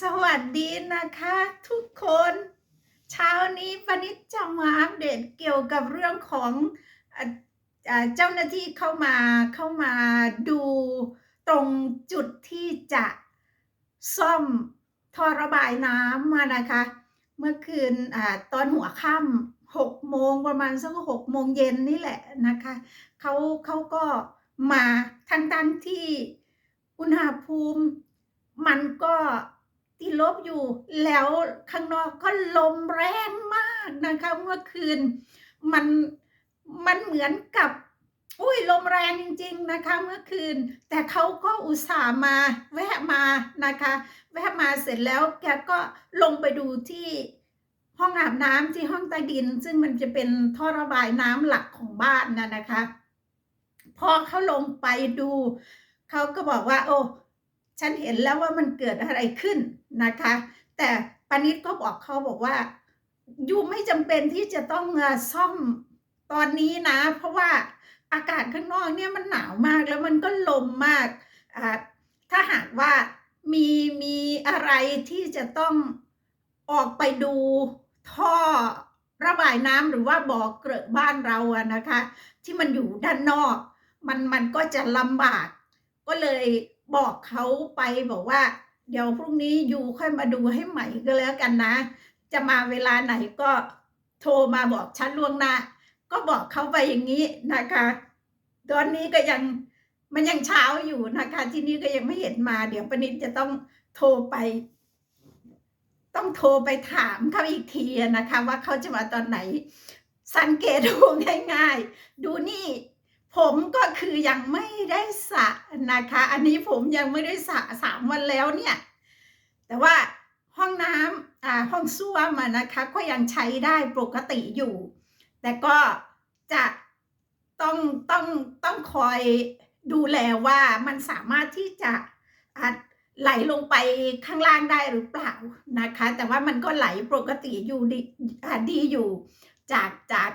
สวัสดีนะคะทุกคน เช้านี้ปนิดจะมาอัปเดตเกี่ยวกับเรื่องของเจ้าหน้าที่เข้ามาเข้ามาดูตรงจุดที่จะซ่อมท่อระบายน้ำมานะคะ เมื่อคืนอตอนหัวค่ำหกโมงประมาณสักหกโมงเย็นนี่แหละนะคะเขาเขาก็มาทั้งทั้งที่อุณหภูมิมันก็ ลบอยู่ แล้วข้างนอกก็ลมแรงมากนะคะเมื่อคืน มันมันเหมือนกับอุ้ยลมแรงจริง ๆนะคะเมื่อคืน แต่เขาก็อุตส่าห์มาแวะมานะคะ แวะมาเสร็จแล้วแกก็ลงไปดูที่ห้องอาบน้ำที่ห้องใต้ดิน ซึ่งมันจะเป็นท่อระบายน้ำหลักของบ้านนะนะคะ พอเขาลงไปดู เขาก็บอกว่า โอ้ ฉันเห็นแล้วว่ามันเกิดอะไรขึ้นนะคะ แต่ปานิดก็บอกเขาบอกว่ายูไม่จำเป็นที่จะต้องซ่อมตอนนี้นะ เพราะว่าอากาศข้างนอกเนี่ยมันหนาวมากแล้วมันก็ลมมาก ถ้าหากว่ามีมีอะไรที่จะต้องออกไปดูท่อระบายน้ำหรือว่าบ่อเกลอะบ้านเราอะนะคะ ที่มันอยู่ด้านนอก มันมันก็จะลำบากก็เลย บอกเขาไปบอกว่า เดี๋ยวพรุ่งนี้ยูค่อยมาดูให้ใหม่ก็แล้วกันนะ จะมาเวลาไหนก็โทรมาบอกฉันล่วงหน้า ก็บอกเขาไปอย่างนี้นะคะ ตอนนี้ก็ยังมันยังเช้าอยู่นะคะ ที่นี่ก็ยังไม่เห็นมา เดี๋ยวปนิดจะต้องโทรไป ต้องโทรไปถามเขาอีกทีนะคะ ว่าเขาจะมาตอนไหน สังเกตดูง่าย ๆ ดูนี่ ผมก็คือยังไม่ได้สระ นะคะ อันนี้ผมยังไม่ได้สระสามวันแล้วเนี่ย แต่ว่าห้องน้ำอ่าห้องส้วมนะคะ ก็ยังใช้ได้ปกติอยู่ แต่ก็จะต้องต้องต้องคอยดูแลว่ามันสามารถที่จะไหลลงไปข้างล่างได้หรือเปล่านะคะ แต่ว่ามันก็ไหลปกติอยู่ดีดีอยู่ จากจาก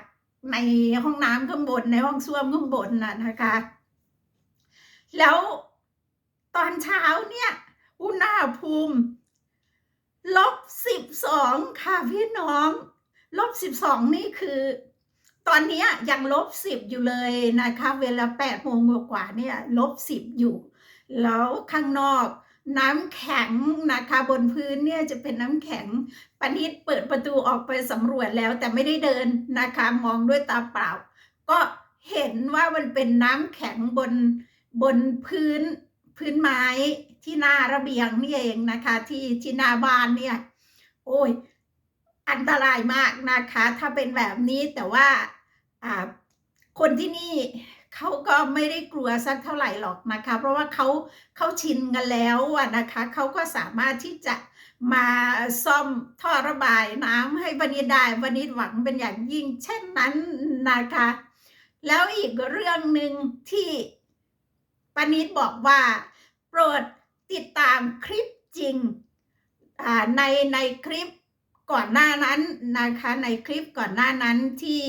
ในห้องน้ำข้างบนในห้องส้วมข้างบนน่ะนะคะ แล้วตอนเช้าเนี่ย อุณหภูมิลบสิบสองค่ะพี่น้องลบสิบสองนี่คือ ตอนนี้ยังลบสิบอยู่เลยนะคะ เวลาแปดโมงกว่าเนี่ยลบสิบอยู่ แล้วข้างนอกน้ำแข็งนะคะบนพื้นเนี่ยจะเป็นน้ำแข็งปนิดเปิดประตูออกไปสำรวจแล้วแต่ไม่ได้เดินนะคะ มองด้วยตาเปล่า ก็เห็นว่ามันเป็นน้ำแข็งบน บนพื้นพื้นไม้ที่หน้าระเบียงนี่เองนะคะ ที่ที่หน้าบ้านเนี่ย โอ้ย อันตรายมากนะคะ ถ้าเป็นแบบนี้แต่ว่าคนที่นี่เขาก็ไม่ได้กลัวสักเท่าไหร่หรอกนะคะ เพราะว่าเขาเขาชินกันแล้วอะนะคะเขาก็สามารถที่จะมาซ่อมท่อระบายน้ำให้วนิดได้วนิดหวังเป็นอย่างยิ่ง เช่นนั้นนะคะ แล้วอีกเรื่องหนึ่งที่ ปนิดบอกว่า โปรดติดตามคลิปจริงในในคลิปก่อนหน้านั้นนะคะในคลิปก่อนหน้านั้นที่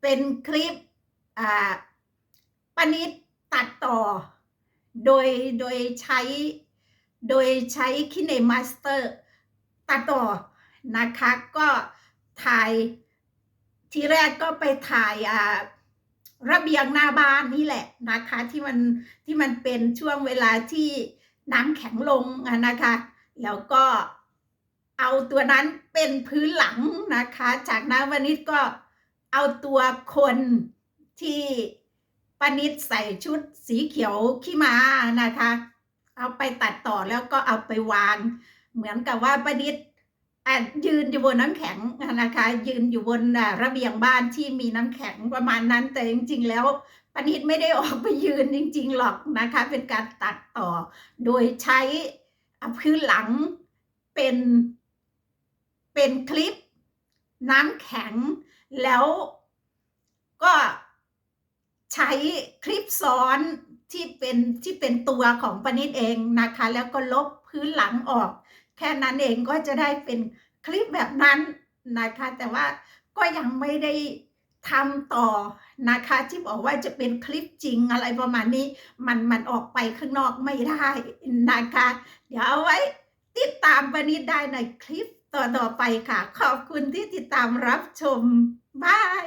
เป็นคลิปปนิดตัดต่อ โดยโดยใช้โดยใช้คิเนมาสเตอร์ตัดต่อนะคะก็ถ่ายทีแรกก็ไปถ่ายอ่า ระเบียงหน้าบ้านนี่แหละนะคะที่มันที่มันเป็นช่วงเวลาที่น้ำแข็งลงนะคะ แล้วก็เอาตัวนั้นเป็นพื้นหลังนะคะ จากนั้นวนิดก็เอาตัวคนที่ปนิดใส่ชุดสีเขียวขี้มานะคะ เอาไปตัดต่อแล้วก็เอาไปวาง เหมือนกับว่าปนิด ยืนอยู่บนน้ำแข็งนะคะ ยืนอยู่บนระเบียงบ้านที่มีน้ำแข็งประมาณนั้นแต่จริง ๆ แล้วปานิดไม่ได้ออกไปยืนจริง ๆ หรอกนะคะ เป็นการตัดต่อ โดยใช้พื้นหลังเป็นเป็นคลิปน้ำแข็ง แล้วก็ใช้คลิปซ้อนที่เป็นที่เป็นตัวของปนิดเองนะคะ แล้วก็ลบพื้นหลังออก แค่นั้นเองก็จะได้เป็นคลิปแบบนั้นนะคะ แต่ว่าก็ยังไม่ได้ทำต่อนะคะ ที่บอกว่าจะเป็นคลิปจริงอะไรประมาณนี้ มันมันออกไปข้างนอกไม่ได้นะคะ เดี๋ยวเอาไว้ติดตามปณิดได้ในคลิปต่อๆไปค่ะ ขอบคุณที่ติดตามรับชมบาย